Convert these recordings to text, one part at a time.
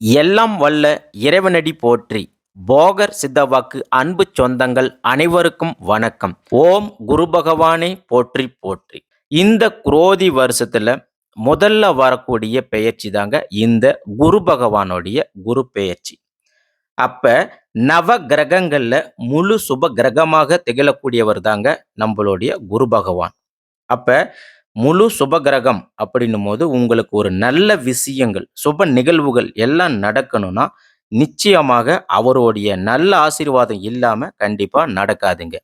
எல்லாம் வல்ல இறைவனடி போற்றி. போகர் சித்தவாக்கு அன்பு சொந்தங்கள் அனைவருக்கும் வணக்கம். ஓம் குரு பகவானே போற்றி போற்றி. இந்த குரோதி வருஷத்துல முதல்ல வரக்கூடிய பெயர்ச்சி தாங்க இந்த குரு பகவானுடைய குரு பெயர்ச்சி. அப்ப நவ கிரகங்கள்ல முழு சுப கிரகமாக திகழக்கூடியவர் தாங்க நம்மளுடைய குரு பகவான். அப்ப முழு சுப கிரகம் அப்படின்னும் போது உங்களுக்கு ஒரு நல்ல விஷயங்கள் சுப நிகழ்வுகள் எல்லாம் நடக்கணும்னா நிச்சயமாக அவருடைய நல்ல ஆசீர்வாதம் இல்லாமல் கண்டிப்பாக நடக்காதுங்க.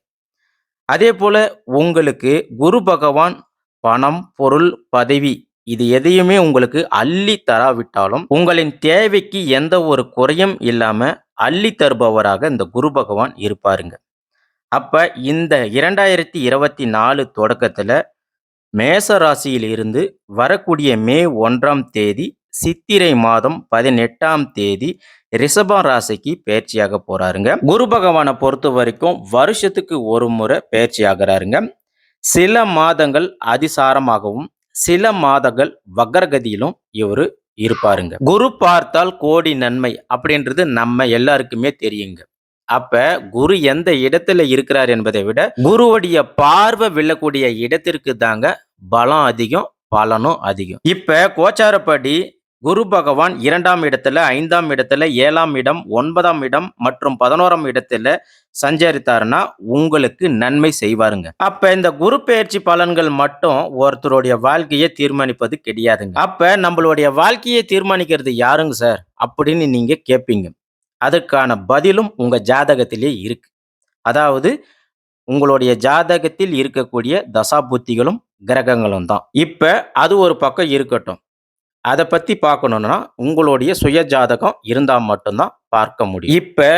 அதே போல் உங்களுக்கு குரு பகவான் பணம் பொருள் பதவி இது எதையுமே உங்களுக்கு அள்ளி தராவிட்டாலும் உங்களின் தேவைக்கு எந்த ஒரு குறையும் இல்லாம அள்ளி தருபவராக இந்த குரு பகவான் இருப்பாருங்க. அப்ப இந்த இரண்டாயிரத்தி இருபத்தி நாலு தொடக்கத்துல மேச ராசியில் இருந்து வரக்கூடிய மே ஒன்றாம் தேதி சித்திரை மாதம் பதினெட்டாம் தேதி ரிஷபா ராசிக்கு பயிற்சியாக போறாருங்க. குரு பகவானை பொறுத்த வரைக்கும் வருஷத்துக்கு ஒரு முறை பயிற்சி ஆகிறாருங்க. சில மாதங்கள் அதிசாரமாகவும் சில மாதங்கள் வக்ரகதியிலும் இவர் இருப்பாருங்க. குரு பார்த்தால் கோடி நன்மை அப்படின்றது நம்ம எல்லாருக்குமே தெரியுங்க. அப்ப குரு எந்த இடத்துல இருக்கிறார் என்பதை விட குருவுடைய பார்வை விழக்கூடிய இடத்திற்கு தாங்க பலம் அதிகம் பலனும் அதிகம். இப்போ கோச்சாரப்படி குரு பகவான் இரண்டாம் இடத்துல ஐந்தாம் இடத்துல ஏழாம் இடம் ஒன்பதாம் இடம் மற்றும் பதினோராம் இடத்துல சஞ்சரித்தாருன்னா உங்களுக்கு நன்மை செய்வாருங்க. அப்ப இந்த குரு பயிற்சி பலன்கள் மட்டும் ஒருத்தருடைய வாழ்க்கையை தீர்மானிப்பது கிடையாதுங்க. அப்ப நம்மளுடைய வாழ்க்கையை தீர்மானிக்கிறது யாருங்க சார்? அப்படின்னு நீங்க கேட்பீங்க அதற்கான பதிலும் உங்க ஜாதகத்திலே இருக்கு. அதாவது உங்களுடைய ஜாதகத்தில் இருக்கக்கூடிய தசாபுத்திகளும் கிரகங்களும் தான் இப்போ அது ஒரு பக்கம் இருக்கட்டும். அதை பற்றி பார்க்கணுன்னா உங்களுடைய சுய ஜாதகம் இருந்தால் மட்டும்தான் பார்க்க முடியும். இப்போ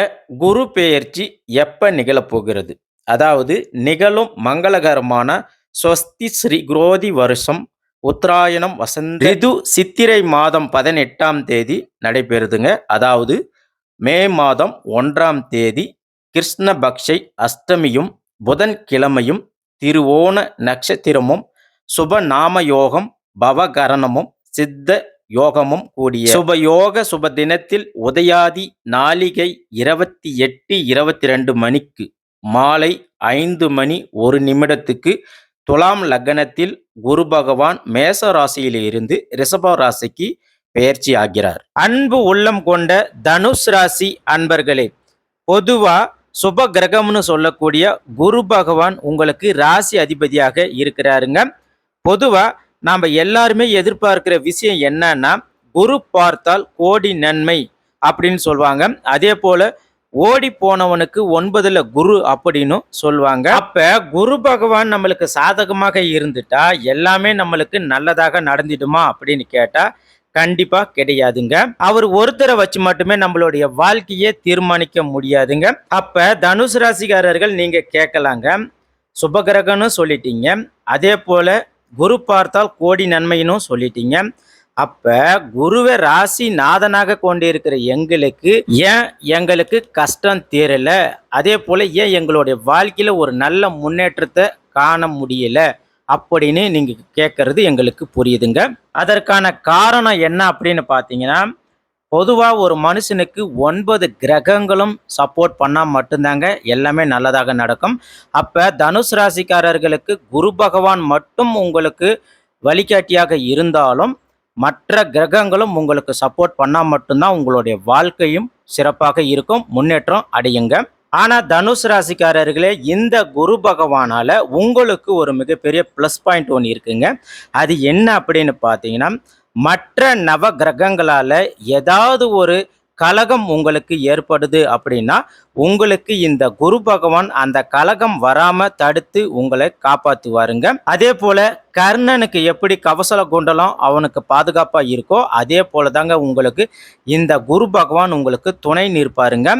குரு பெயர்ச்சி எப்போ நிகழப்போகிறது? அதாவது நிகழும் மங்களகரமான ஸ்வஸ்தி ஸ்ரீ குரோதி வருஷம் உத்தராயணம் வசந்த ரிது சித்திரை மாதம் பதினெட்டாம் தேதி நடைபெறுதுங்க. அதாவது மே மாதம் ஒன்றாம் தேதி கிருஷ்ணபக்ஷை அஷ்டமியும் புதன்கிழமையும் திருவோண நட்சத்திரமும் சுபநாம யோகம் பவகரணமும் சித்த யோகமும் கூடிய சுபயோக சுப தினத்தில் உதயாதி நாளிகை இருபத்தி எட்டு இருபத்தி ரெண்டு மணிக்கு மாலை ஐந்து மணி ஒரு நிமிடத்துக்கு துலாம் லக்னத்தில் குரு பகவான் மேச ராசியிலிருந்து ரிஷப ராசிக்கு பெயர்ச்சி ஆகிறார். அன்பு உள்ளம் கொண்ட தனுஷ் ராசி அன்பர்களே பொதுவா சுப கிரகம்னு சொல்லக்கூடிய குரு பகவான் உங்களுக்கு ராசி அதிபதியாக இருக்கிறாருங்க. பொதுவாக நாம் எல்லாருமே எதிர்பார்க்கிற விஷயம் என்னன்னா குரு பார்த்தால் கோடி நன்மை அப்படின்னு சொல்லுவாங்க அதே போல ஓடி போனவனுக்கு ஒன்பதுல குரு அப்படின்னு சொல்லுவாங்க அப்ப குரு பகவான் நம்மளுக்கு சாதகமாக இருந்துட்டா எல்லாமே நம்மளுக்கு நல்லதாக நடந்துடுமா அப்படின்னு கேட்டா கண்டிப்பா கிடையாதுங்க. அவர் ஒருத்தரை வச்சு மட்டுமே நம்மளுடைய வாழ்க்கையை தீர்மானிக்க முடியாதுங்க. அப்ப தனுசு ராசிக்காரர்கள் நீங்க கேட்கலாங்க. சுபகிரகம்னு சொல்லிட்டீங்க. அதே போல குரு பார்த்தால் கோடி நன்மைன்னு சொல்லிட்டீங்க. அப்ப குருவை ராசி நாதனாக கொண்டிருக்கிற எங்களுக்கு ஏன் எங்களுக்கு கஷ்டம் தீரல அதே போல ஏன் எங்களுடைய வாழ்க்கையில ஒரு நல்ல முன்னேற்றத்தை காண முடியல? அப்படின்னு நீங்க கேட்கறது எங்களுக்கு புரியுதுங்க. அதற்கான காரணம் என்ன அப்படின்னு பார்த்தீங்கன்னா பொதுவாக ஒரு மனுஷனுக்கு ஒன்பது கிரகங்களும் சப்போர்ட் பண்ணால் மட்டும்தாங்க எல்லாமே நல்லதாக நடக்கும். அப்போ தனுஷ் ராசிக்காரர்களுக்கு குரு பகவான் மட்டும் உங்களுக்கு வழிகாட்டியாக இருந்தாலும் மற்ற கிரகங்களும் உங்களுக்கு சப்போர்ட் பண்ணால் மட்டும்தான் உங்களுடைய வாழ்க்கையும் சிறப்பாக இருக்கும். முன்னேற்றம் அடையுங்க. ஆனால் தனுஷ் ராசிக்காரர்களே இந்த குரு பகவானால் உங்களுக்கு ஒரு மிகப்பெரிய ப்ளஸ் பாயிண்ட் ஒன்று இருக்குங்க. அது என்ன அப்படின்னு பார்த்தீங்கன்னா மற்ற நவ கிரகங்களால் ஏதாவது ஒரு கலகம் உங்களுக்கு ஏற்படுது அப்படின்னா உங்களுக்கு இந்த குரு பகவான் அந்த கலகம் வராமல் தடுத்து உங்களை காப்பாற்றுவாருங்க அதே போல் கர்ணனுக்கு எப்படி கவசல குண்டலம் அவனுக்கு பாதுகாப்பாக இருக்கோ அதே போல தாங்க உங்களுக்கு இந்த குரு பகவான் உங்களுக்கு துணை நிற்பாருங்க.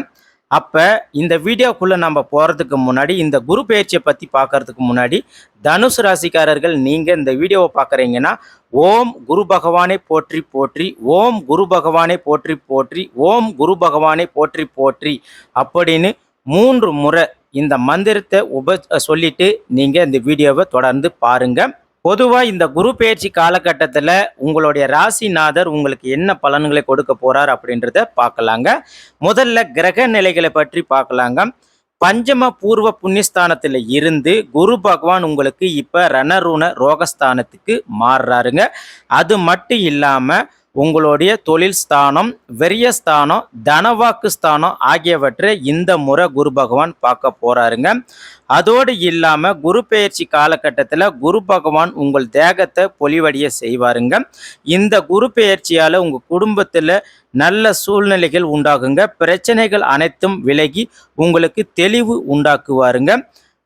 அப்போ இந்த வீடியோக்குள்ளே நம்ம போகிறதுக்கு முன்னாடி இந்த குரு பயிற்சியை பற்றி பார்க்கறதுக்கு முன்னாடி தனுசு ராசிக்காரர்கள் நீங்கள் இந்த வீடியோவை பார்க்குறீங்கன்னா ஓம் குரு பகவானை போற்றி போற்றி ஓம் குரு பகவானை போற்றி போற்றி ஓம் குரு பகவானை போற்றி போற்றி அப்படின்னு மூன்று முறை இந்த மந்திரத்தை உப சொல்லிட்டு நீங்கள் இந்த வீடியோவை தொடர்ந்து பாருங்க. பொதுவாக இந்த குரு பயிற்சி காலகட்டத்தில் உங்களுடைய ராசிநாதர் உங்களுக்கு என்ன பலன்களை கொடுக்க போகிறார் அப்படின்றத பார்க்கலாங்க. முதல்ல கிரக நிலைகளை பற்றி பார்க்கலாங்க. பஞ்சம பூர்வ புண்ணியஸ்தானத்தில் இருந்து குரு பகவான் உங்களுக்கு இப்போ ரணருண ரோகஸ்தானத்துக்கு மாறுறாருங்க. அது மட்டும் இல்லாமல் உங்களுடைய தொழில் ஸ்தானம் வெறியஸ்தானம் தனவாக்கு ஸ்தானம் ஆகியவற்றை இந்த முறை குரு பகவான் பார்க்க போறாருங்க. அதோடு இல்லாமல் குரு பெயர்ச்சி காலகட்டத்தில் குரு பகவான் உங்கள் தேகத்தை பொலிவடைய செய்வாருங்க. இந்த குரு பெயர்ச்சியால் உங்கள் குடும்பத்தில் நல்ல சூழ்நிலைகள் உண்டாகுங்க. பிரச்சனைகள் அனைத்தும் விலகி உங்களுக்கு தெளிவு உண்டாக்குவாருங்க.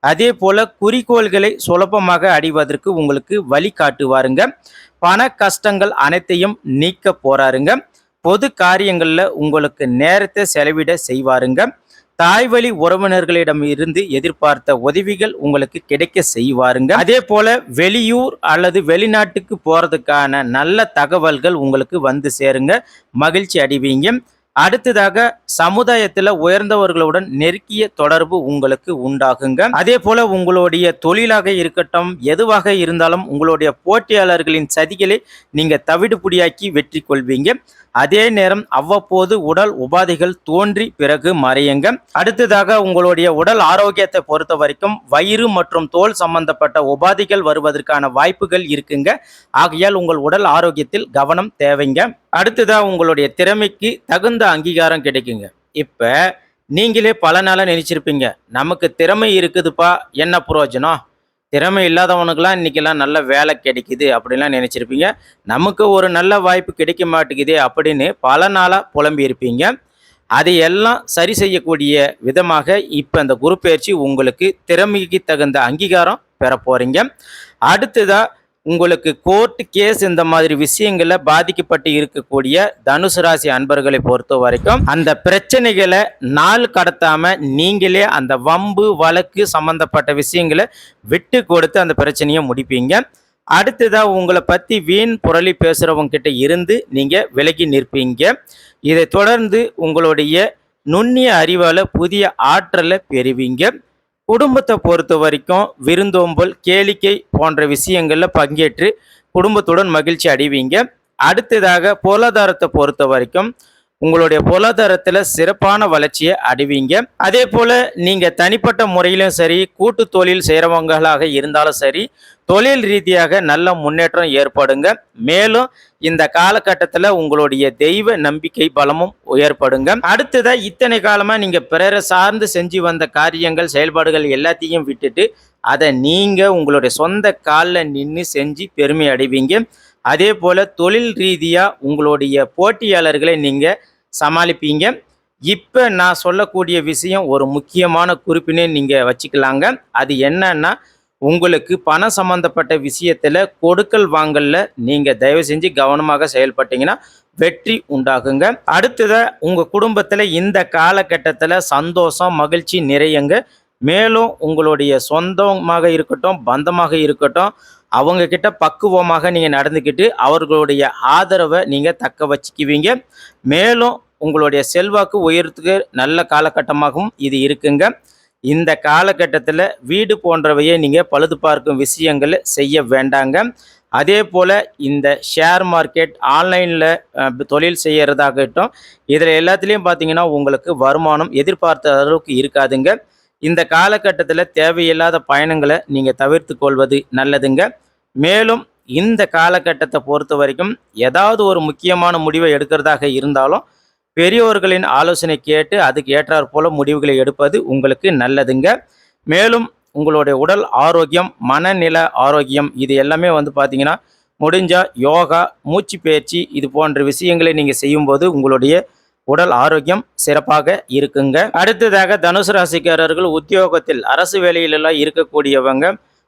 அதே போல் குறிக்கோள்களை சுலபமாக அடைவதற்கு உங்களுக்கு வழி காட்டுவாருங்க. பண கஷ்டங்கள் அனைத்தையும் நீக்க போறாருங்க. பொது காரியங்களில் உங்களுக்கு நேரத்தை செலவிட செய்வாருங்க. தாய்வழி உறவினர்களிடம் இருந்து எதிர்பார்த்த உதவிகள் உங்களுக்கு கிடைக்க செய்வாருங்க. அதே போல வெளியூர் அல்லது வெளிநாட்டுக்கு போறதுக்கான நல்ல தகவல்கள் உங்களுக்கு வந்து சேருங்க. மகிழ்ச்சி அடைவீங்க. அடுத்ததாக சமுதாயத்துல உயர்ந்தவர்களுடன் நெருக்கிய தொடர்பு உங்களுக்கு உண்டாகுங்க. அதே போல உங்களுடைய தொழிலாக இருக்கட்டும் எதுவாக இருந்தாலும் உங்களுடைய போட்டியாளர்களின் சதிகளை நீங்க தவிடுபுடியாக்கி வெற்றி கொள்வீங்க. அதே நேரம் அவ்வப்போது உடல் உபாதைகள் தோன்றி பிறகு மறையுங்க. அடுத்ததாக உங்களுடைய உடல் ஆரோக்கியத்தை பொறுத்த வரைக்கும் வயிறு மற்றும் தோல் சம்பந்தப்பட்ட உபாதைகள் வருவதற்கான வாய்ப்புகள் இருக்குங்க. ஆகையால் உங்கள் உடல் ஆரோக்கியத்தில் கவனம் தேவைங்க. அடுத்ததாக உங்களுடைய திறமைக்கு தகுந்த அங்கீகாரம் கிடைக்குங்க. இப்போ நீங்களே பல நாளாக நினச்சிருப்பீங்க. நமக்கு திறமை இருக்குதுப்பா என்ன பிரயோஜனம் திறமை இல்லாதவனுக்கெல்லாம் இன்றைக்கெல்லாம் நல்ல வேலை கிடைக்குது அப்படின்லாம் நினச்சிருப்பீங்க. நமக்கு ஒரு நல்ல வாய்ப்பு கிடைக்க மாட்டேங்குது அப்படின்னு பல நாளாக புலம்பி இருப்பீங்க. அதையெல்லாம் சரி செய்யக்கூடிய விதமாக இப்போ அந்த குரு பயிற்சி உங்களுக்கு திறமைக்கு தகுந்த அங்கீகாரம் பெற போகிறீங்க அடுத்ததாக உங்களுக்கு கோர்ட் கேஸ் இந்த மாதிரி விஷயங்கள்ல பாதிக்கப்பட்டு இருக்கக்கூடிய தனுசு ராசி அன்பர்களை பொறுத்த வரைக்கும் அந்த பிரச்சனைகளை நாள் கடத்தாம நீங்களே அந்த வம்பு வழக்கு சம்பந்தப்பட்ட விஷயங்களை விட்டு கொடுத்து அந்த பிரச்சனையை முடிப்பீங்க. அடுத்ததாக உங்களை பற்றி வீண் புரளி பேசுகிறவங்கிட்ட இருந்து நீங்கள் விலகி நிற்பீங்க. இதை தொடர்ந்து உங்களுடைய நுண்ணிய அறிவால் புதிய ஆற்றலை பெறுவீங்க. குடும்பத்தை பொறுத்த வரைக்கும் விருந்தோம்பல் கேளிக்கை போன்ற விஷயங்களில் பங்கேற்று குடும்பத்துடன் மகிழ்ச்சி அடைவீங்க. அடுத்ததாக பொருளாதாரத்தை பொறுத்த வரைக்கும் உங்களுடைய பொருளாதாரத்தில் சிறப்பான வளர்ச்சியை அடைவீங்க. அதே போல நீங்க தனிப்பட்ட முறையிலும் சரி கூட்டு தொழில் செய்கிறவங்களாக இருந்தாலும் சரி தொழில் ரீதியாக நல்ல முன்னேற்றம் ஏற்படுங்க. மேலும் இந்த காலகட்டத்தில் உங்களுடைய தெய்வ நம்பிக்கை பலமும் ஏற்படுங்க. அடுத்ததாக இத்தனை காலமாக நீங்கள் பிறரை சார்ந்து செஞ்சு வந்த காரியங்கள் செயல்பாடுகள் எல்லாத்தையும் விட்டுட்டு அதை நீங்கள் உங்களுடைய சொந்த காலில் நின்று செஞ்சு பெருமை அடைவீங்க. அதே போல் தொழில் ரீதியாக உங்களுடைய போட்டியாளர்களை நீங்கள் சமாளிப்பீங்க. இப்போ நான் சொல்லக்கூடிய விஷயம் ஒரு முக்கியமான குறிப்பினே நீங்கள் வச்சுக்கலாங்க. அது என்னன்னா உங்களுக்கு பணம் சம்பந்தப்பட்ட விஷயத்தில் கொடுக்கல் வாங்கலில் நீங்கள் தயவு செஞ்சு கவனமாக செயல்பட்டீங்கன்னா வெற்றி உண்டாகுங்க. அடுத்ததை உங்கள் குடும்பத்தில் இந்த காலகட்டத்தில் சந்தோஷம் மகிழ்ச்சி நிறையங்க. மேலும் உங்களுடைய சொந்தமாக இருக்கட்டும் பந்தமாக இருக்கட்டும் அவங்கக்கிட்ட பக்குவமாக நீங்கள் நடந்துக்கிட்டு அவர்களுடைய ஆதரவை நீங்கள் தக்க வச்சுக்குவீங்க. மேலும் உங்களுடைய செல்வாக்கு உயரத்துக்கு நல்ல காலகட்டமாகவும் இது இருக்குங்க. இந்த காலகட்டத்தில் வீடு போன்றவையை நீங்கள் பழுது பார்க்கும் விஷயங்களை செய்ய வேண்டாங்க. அதே போல் இந்த ஷேர் மார்க்கெட் ஆன்லைனில் தொழில் செய்கிறதாகட்டும் இதில் எல்லாத்துலேயும் பார்த்தீங்கன்னா உங்களுக்கு வருமானம் எதிர்பார்த்த அளவுக்கு இருக்காதுங்க. இந்த காலகட்டத்தில் தேவையில்லாத பயணங்களை நீங்கள் தவிர்த்து கொள்வது நல்லதுங்க. மேலும் இந்த காலகட்டத்தை பொறுத்த வரைக்கும் ஏதாவது ஒரு முக்கியமான முடிவை எடுக்கிறதாக இருந்தாலும் பெரியோர்களின் ஆலோசனை கேட்டு அதுக்கு ஏற்றாற் போல முடிவுகளை எடுப்பது உங்களுக்கு நல்லதுங்க. மேலும் உங்களுடைய உடல் ஆரோக்கியம் மனநில ஆரோக்கியம் இது எல்லாமே வந்து பார்த்தீங்கன்னா முடிஞ்சால் யோகா மூச்சு பயிற்சி இது போன்ற விஷயங்களை நீங்கள் செய்யும்போது உங்களுடைய உடல் ஆரோக்கியம் சிறப்பாக இருக்குங்க. அடுத்ததாக தனுசு ராசிக்காரர்கள் உத்தியோகத்தில் அரசு வேலையிலெல்லாம் இருக்கக்கூடியவங்க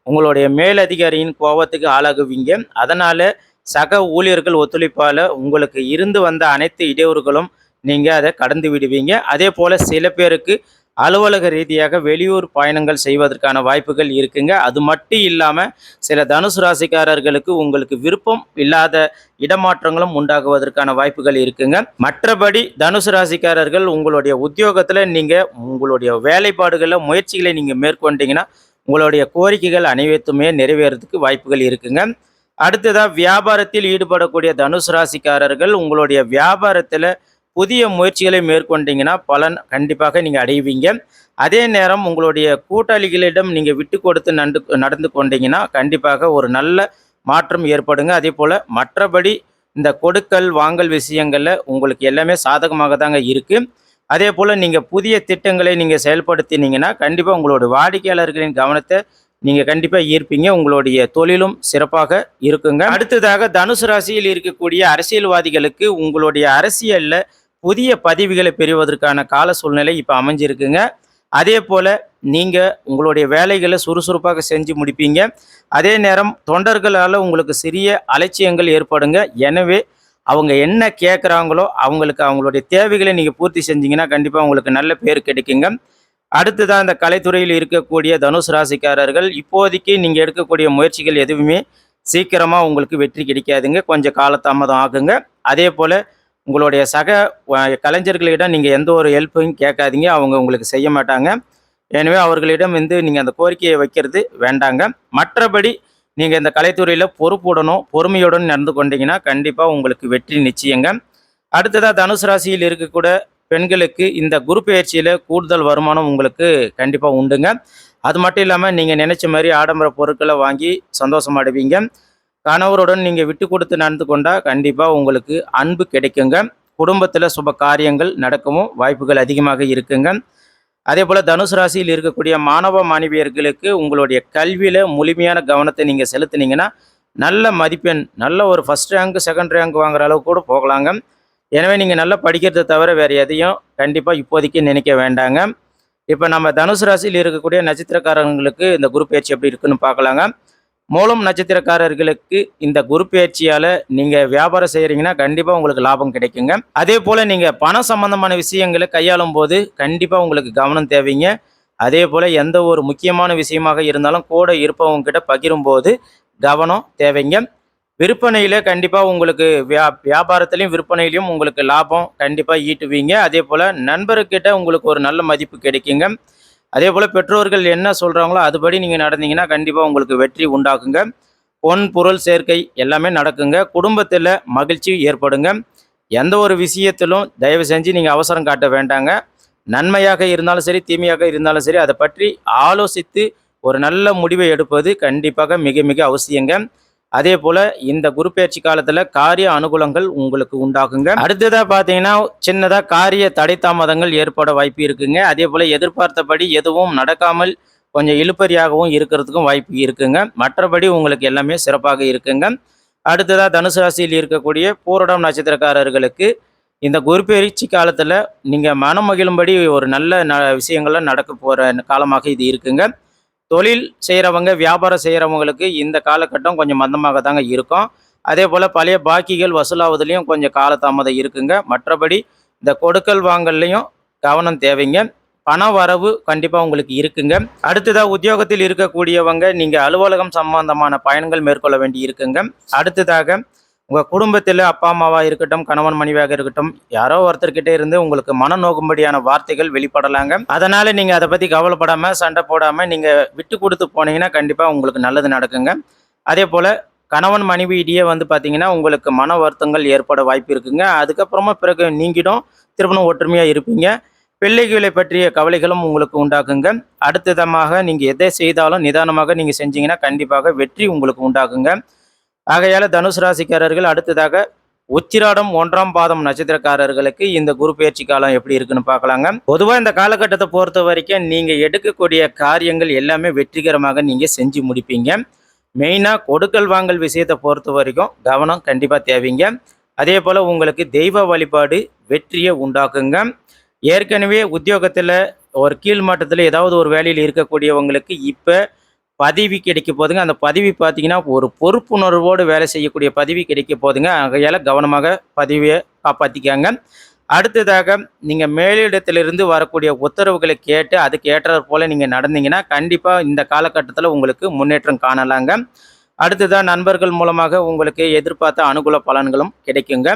உங்களுடைய மேலதிகாரியின் கோபத்துக்கு ஆளாகுவீங்க. அதனால் சக ஊழியர்கள் ஒத்துழைப்பால் உங்களுக்கு இருந்து வந்த அனைத்து இடையூறுகளும் நீங்கள் அதை கடந்து விடுவீங்க. அதே போல் சில பேருக்கு அலுவலக ரீதியாக வெளியூர் பயணங்கள் செய்வதற்கான வாய்ப்புகள் இருக்குங்க. அது மட்டும் இல்லாமல் சில தனுசு ராசிக்காரர்களுக்கு உங்களுக்கு விருப்பம் இல்லாத இடமாற்றங்களும் உண்டாகுவதற்கான வாய்ப்புகள் இருக்குங்க. மற்றபடி தனுசு ராசிக்காரர்கள் உங்களுடைய உத்தியோகத்தில் நீங்கள் உங்களுடைய வேலைப்பாடுகளில் முயற்சிகளை நீங்கள் மேற்கொண்டீங்கன்னா உங்களுடைய கோரிக்கைகள் அனைவத்துமே நிறைவேறதுக்கு வாய்ப்புகள் இருக்குங்க. அடுத்ததாக வியாபாரத்தில் ஈடுபடக்கூடிய தனுசு ராசிக்காரர்கள் உங்களுடைய வியாபாரத்தில் புதிய முயற்சிகளை மேற்கொண்டீங்கன்னா பலன் கண்டிப்பாக நீங்கள் அடைவீங்க. அதே நேரம் உங்களுடைய கூட்டாளிகளிடம் நீங்கள் விட்டு கொடுத்து நண்டு நடந்து கொண்டீங்கன்னா கண்டிப்பாக ஒரு நல்ல மாற்றம் ஏற்படுங்க. அதே போல் மற்றபடி இந்த கொடுக்கல் வாங்கல் விஷயங்களில் உங்களுக்கு எல்லாமே சாதகமாக தாங்க இருக்குது அதே போல் நீங்கள் புதிய திட்டங்களை நீங்கள் செயல்படுத்தினீங்கன்னா கண்டிப்பாக உங்களோட வாடிக்கையாளர்களின் கவனத்தை நீங்கள் கண்டிப்பாக ஈர்ப்பீங்க. உங்களுடைய தொழிலும் சிறப்பாக இருக்குங்க. அடுத்ததாக தனுசு ராசியில் இருக்கக்கூடிய அரசியல்வாதிகளுக்கு உங்களுடைய அரசியலில் புதிய பதவிகளை பெறுவதற்கான கால சூழ்நிலை இப்போ அமைஞ்சிருக்குங்க. அதே போல் நீங்கள் உங்களுடைய வேலைகளை சுறுசுறுப்பாக செஞ்சு முடிப்பீங்க. அதே நேரம் தொண்டர்களால் உங்களுக்கு சிறிய அலட்சியங்கள் ஏற்படுங்க. எனவே அவங்க என்ன கேட்குறாங்களோ அவங்களுக்கு அவங்களுடைய தேவைகளை நீங்கள் பூர்த்தி செஞ்சீங்கன்னா கண்டிப்பாக உங்களுக்கு நல்ல பேர் கிடைக்குங்க. அடுத்ததான் இந்த கலைத்துறையில் இருக்கக்கூடிய தனுஷ் ராசிக்காரர்கள் இப்போதைக்கு நீங்கள் எடுக்கக்கூடிய முயற்சிகள் எதுவுமே சீக்கிரமாக உங்களுக்கு வெற்றி கிடைக்காதுங்க. கொஞ்சம் காலதாமதம் ஆகுங்க. அதே போல் உங்களுடைய சக கலைஞர்களிடம் நீங்கள் எந்த ஒரு ஹெல்ப்பையும் கேட்காதீங்க. அவங்க உங்களுக்கு செய்ய மாட்டாங்க. எனவே அவர்களிடம் வந்து நீங்கள் அந்த கோரிக்கையை வைக்கிறது வேண்டாங்க. மற்றபடி நீங்கள் இந்த கலைத்துறையில் பொறுப்புடனும் பொறுமையுடன் நடந்து கொண்டீங்கன்னா கண்டிப்பாக உங்களுக்கு வெற்றி நிச்சயங்க. அடுத்ததாக தனுசு ராசியில் இருக்கக்கூட பெண்களுக்கு இந்த குரு பயிற்சியில் கூடுதல் வருமானம் உங்களுக்கு கண்டிப்பாக உண்டுங்க. அது மட்டும் இல்லாமல் நீங்கள் நினச்ச மாதிரி ஆடம்பர பொருட்களை வாங்கி சந்தோஷமாடுவீங்க. கணவருடன் நீங்கள் விட்டு கொடுத்து நடந்து கொண்டால் கண்டிப்பாக உங்களுக்கு அன்பு கிடைக்குங்க. குடும்பத்தில் சுப காரியங்கள் நடக்கவும் வாய்ப்புகள் அதிகமாக இருக்குங்க. அதே போல் தனுசு ராசியில் இருக்கக்கூடிய மாணவ மாணவியர்களுக்கு உங்களுடைய கல்வியில் முழுமையான கவனத்தை நீங்கள் செலுத்துனீங்கன்னா நல்ல மதிப்பெண் நல்ல ஒரு ஃபஸ்ட் ரேங்க் செகண்ட் ரேங்க் வாங்குற அளவுக்கு கூட போகலாங்க. எனவே நீங்கள் நல்லா படிக்கிறதை தவிர வேறு எதையும் கண்டிப்பாக இப்போதைக்கு நினைக்க வேண்டாங்க. இப்போ நம்ம தனுசு ராசியில் இருக்கக்கூடிய நட்சத்திரக்காரங்களுக்கு இந்த குரு பயிற்சி எப்படி இருக்குன்னு பார்க்கலாங்க. மூலம் நட்சத்திரக்காரர்களுக்கு இந்த குரு பயிற்சியால் நீங்கள் வியாபாரம் செய்கிறீங்கன்னா கண்டிப்பாக உங்களுக்கு லாபம் கிடைக்குங்க. அதே போல் நீங்கள் பணம் சம்பந்தமான விஷயங்களை கையாளும் போது கண்டிப்பாக உங்களுக்கு கவனம் தேவைங்க. அதே போல் எந்த ஒரு முக்கியமான விஷயமாக இருந்தாலும் கூட இருப்பவங்க கிட்ட பகிரும்போது கவனம் தேவைங்க. விற்பனையில் கண்டிப்பாக உங்களுக்கு வியா வியாபாரத்துலேயும் விற்பனையிலையும் உங்களுக்கு லாபம் கண்டிப்பாக ஈட்டுவீங்க. அதே போல் நண்பர்கிட்ட உங்களுக்கு ஒரு நல்ல மதிப்பு கிடைக்குங்க. அதே போல் பெற்றோர்கள் என்ன சொல்கிறாங்களோ அதுபடி நீங்கள் நடந்தீங்கன்னா கண்டிப்பாக உங்களுக்கு வெற்றி உண்டாக்குங்க பொன் பொருள் சேர்க்கை எல்லாமே நடக்குங்க. குடும்பத்தில் மகிழ்ச்சி ஏற்படுங்க. எந்த ஒரு விஷயத்திலும் தயவு செஞ்சு நீங்கள் அவசரம் காட்ட வேண்டாங்க. நன்மையாக இருந்தாலும் சரி தீமையாக இருந்தாலும் சரி அதை பற்றி ஆலோசித்து ஒரு நல்ல முடிவை எடுப்பது கண்டிப்பாக மிக மிக அவசியங்க. அதே போல் இந்த குரு பயிற்சி காலத்தில் காரிய அனுகூலங்கள் உங்களுக்கு உண்டாகுங்க. அடுத்ததாக பார்த்தீங்கன்னா சின்னதாக காரிய தடை தாமதங்கள் ஏற்பட வாய்ப்பு இருக்குங்க. அதே போல் எதிர்பார்த்தபடி எதுவும் நடக்காமல் கொஞ்சம் இழுப்பறியாகவும் இருக்கிறதுக்கும் வாய்ப்பு இருக்குங்க. மற்றபடி உங்களுக்கு எல்லாமே சிறப்பாக இருக்குங்க. அடுத்ததாக தனுசு ராசியில் இருக்கக்கூடிய பூரடம் நட்சத்திரக்காரர்களுக்கு இந்த குரு பயிற்சி காலத்தில் நீங்கள் மனம் மகிழும்படி ஒரு நல்ல ந விஷயங்கள்லாம் நடக்க போகிற காலமாக இது இருக்குங்க. தொழில் செய்கிறவங்க வியாபாரம் செய்கிறவங்களுக்கு இந்த காலகட்டம் கொஞ்சம் மந்தமாக தாங்க இருக்கும். அதே போல் பழைய பாக்கிகள் வசூலாவதுலேயும் கொஞ்சம் காலதாமதம் இருக்குங்க. மற்றபடி இந்த கொடுக்கல் வாங்கல்லையும் கவனம் தேவைங்க. பண வரவு கண்டிப்பாக உங்களுக்கு இருக்குங்க. அடுத்ததாக உத்தியோகத்தில் இருக்கக்கூடியவங்க நீங்கள் அலுவலகம் சம்பந்தமான பயணங்கள் மேற்கொள்ள வேண்டி இருக்குங்க. அடுத்ததாக உங்கள் குடும்பத்தில் அப்பா அம்மாவாக இருக்கட்டும் கணவன் மனைவியாக இருக்கட்டும் யாரோ ஒருத்தர்கிட்ட இருந்து உங்களுக்கு மன நோக்கும்படியான வார்த்தைகள் வெளிப்படலாங்க. அதனால் நீங்கள் அதை பற்றி கவலைப்படாமல் சண்டை போடாமல் நீங்கள் விட்டு கொடுத்து போனீங்கன்னா கண்டிப்பாக உங்களுக்கு நல்லது நடக்குங்க. அதே போல் கணவன் மனைவியிடையே வந்து பார்த்தீங்கன்னா உங்களுக்கு மன வருத்தங்கள் ஏற்பட வாய்ப்பு இருக்குங்க. அதுக்கப்புறமா பிறகு நீங்கிடும் திருமணம் ஒற்றுமையாக இருப்பீங்க. பிள்ளைகளை பற்றிய கவலைகளும் உங்களுக்கு உண்டாக்குங்க. அடுத்ததமாக நீங்கள் எதை செய்தாலும் நிதானமாக நீங்கள் செஞ்சீங்கன்னா கண்டிப்பாக வெற்றி உங்களுக்கு உண்டாக்குங்க. ஆகையால் தனுசு ராசிக்காரர்கள் அடுத்ததாக உச்சிராடம் ஒன்றாம் பாதம் நட்சத்திரக்காரர்களுக்கு இந்த குரு பயிற்சி காலம் எப்படி இருக்குன்னு பார்க்கலாங்க. பொதுவாக இந்த காலகட்டத்தை பொறுத்த வரைக்கும் நீங்கள் எடுக்கக்கூடிய காரியங்கள் எல்லாமே வெற்றிகரமாக நீங்கள் செஞ்சு முடிப்பீங்க. மெயினாக கொடுக்கல் வாங்கல் விஷயத்தை பொறுத்த வரைக்கும் கவனம் கண்டிப்பாக தேவைங்க. அதே போல் உங்களுக்கு தெய்வ வழிபாடு வெற்றியை உண்டாக்குங்க. ஏற்கனவே உத்தியோகத்தில் ஒரு கீழ் மட்டத்தில் ஏதாவது ஒரு வேலையில் இருக்கக்கூடியவங்களுக்கு இப்போ பதவி கிடைக்க போதுங்க. அந்த பதவி பார்த்தீங்கன்னா ஒரு பொறுப்புணர்வோடு வேலை செய்யக்கூடிய பதவி கிடைக்க போதுங்க. ஆகையால் கவனமாக பதவியை காப்பாற்றிக்காங்க அடுத்ததாக நீங்கள் மேலிடத்திலிருந்து வரக்கூடிய உத்தரவுகளை கேட்டு அதுக்கு ஏற்றாற் போல் நீங்கள் நடந்தீங்கன்னா கண்டிப்பாக இந்த காலகட்டத்தில் உங்களுக்கு முன்னேற்றம் காணலாங்க. அடுத்ததாக நண்பர்கள் மூலமாக உங்களுக்கு எதிர்பார்த்த அனுகூல பலன்களும் கிடைக்குங்க.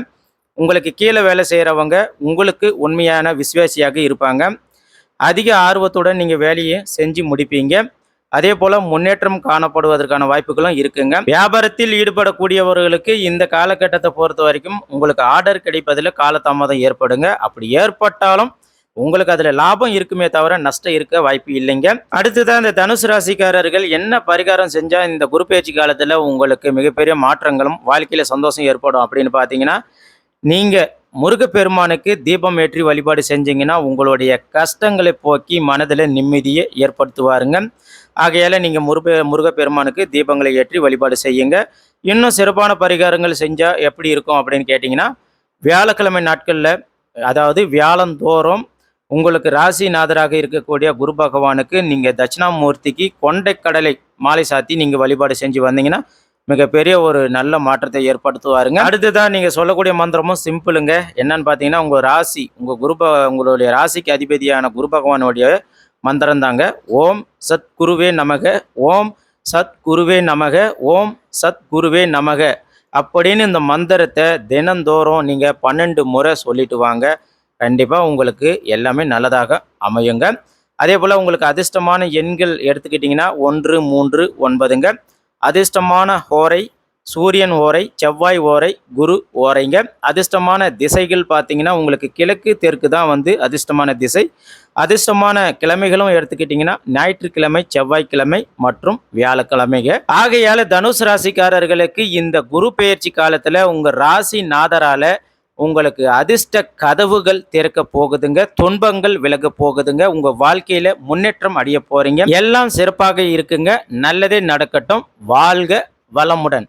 உங்களுக்கு கீழே வேலை செய்கிறவங்க உங்களுக்கு உண்மையான விசுவாசியாக இருப்பாங்க. அதிக ஆர்வத்துடன் நீங்கள் வேலையை செஞ்சு முடிப்பீங்க. அதே போல முன்னேற்றம் காணப்படுவதற்கான வாய்ப்புகளும் இருக்குங்க. வியாபாரத்தில் ஈடுபடக்கூடியவர்களுக்கு இந்த காலகட்டத்தை பொறுத்த வரைக்கும் உங்களுக்கு ஆர்டர் கிடைப்பதில் காலதாமதம் ஏற்படுங்க. அப்படி ஏற்பட்டாலும் உங்களுக்கு அதில் லாபம் இருக்குமே தவிர நஷ்டம் இருக்க வாய்ப்பு இல்லைங்க. அடுத்ததான் இந்த தனுசு ராசிக்காரர்கள் என்ன பரிகாரம் செஞ்சால் இந்த குரு பயிற்சி காலத்தில் உங்களுக்கு மிகப்பெரிய மாற்றங்களும் வாழ்க்கையில் சந்தோஷம் ஏற்படும் அப்படின்னு பார்த்தீங்கன்னா நீங்கள் முருகப்பெருமானுக்கு தீபம் ஏற்றி வழிபாடு செஞ்சீங்கன்னா உங்களுடைய கஷ்டங்களை போக்கி மனதில் நிம்மதியை ஏற்படுத்துவாருங்க. ஆகையால் நீங்கள் முருக முருகப்பெருமானுக்கு தீபங்களை ஏற்றி வழிபாடு செய்யுங்க. இன்னும் சிறப்பான பரிகாரங்கள் செஞ்சால் எப்படி இருக்கும் அப்படின்னு கேட்டிங்கன்னா வியாழக்கிழமை நாட்களில் அதாவது வியாழந்தோறும் உங்களுக்கு ராசிநாதராக இருக்கக்கூடிய குரு பகவானுக்கு நீங்கள் தட்சிணாமூர்த்திக்கு கொண்டைக்கடலை மாலை சாத்தி நீங்கள் வழிபாடு செஞ்சு வந்தீங்கன்னா மிகப்பெரிய ஒரு நல்ல மாற்றத்தை ஏற்படுத்துவாருங்க. அடுத்ததான் நீங்கள் சொல்லக்கூடிய மந்திரமும் சிம்பிளுங்க. என்னன்னு பார்த்தீங்கன்னா உங்கள் ராசி உங்கள் குரு உங்களுடைய ராசிக்கு அதிபதியான குரு பகவானுடைய மந்திரம் தாங்க ஓம் சத் குருவே நமக ஓம் சத் குருவே நமக ஓம் சத் குருவே நமக அப்படின்னு இந்த மந்திரத்தை தினந்தோறும் நீங்கள் பன்னெண்டு முறை சொல்லிட்டு வாங்க. கண்டிப்பாக உங்களுக்கு எல்லாமே நல்லதாக அமையுங்க. அதே போல் உங்களுக்கு அதிர்ஷ்டமான எண்கள் எடுத்துக்கிட்டிங்கன்னா ஒன்று மூன்று ஒன்பதுங்க. அதிர்ஷ்டமான ஓரை சூரியன் ஓரை செவ்வாய் ஓரை குரு ஓரைங்க. அதிர்ஷ்டமான திசைகள் பார்த்தீங்கன்னா உங்களுக்கு கிழக்கு தெற்கு தான் வந்து அதிர்ஷ்டமான திசை. அதிர்ஷ்டமான கிழமைகளும் எடுத்துக்கிட்டிங்கன்னா ஞாயிற்றுக்கிழமை செவ்வாய்க்கிழமை மற்றும் வியாழக்கிழமைங்க. ஆகையால் தனுசு ராசிக்காரர்களுக்கு இந்த குரு பெயர்ச்சி காலத்தில் உங்கள் ராசி நாதரால் உங்களுக்கு அதிர்ஷ்ட கதவுகள் திறக்க போகுதுங்க துன்பங்கள் விலக போகுதுங்க. உங்க வாழ்க்கையில முன்னேற்றம் அடைய போறீங்க. எல்லாம் சிறப்பாக இருக்குங்க. நல்லதே நடக்கட்டும். வாழ்க வளமுடன்.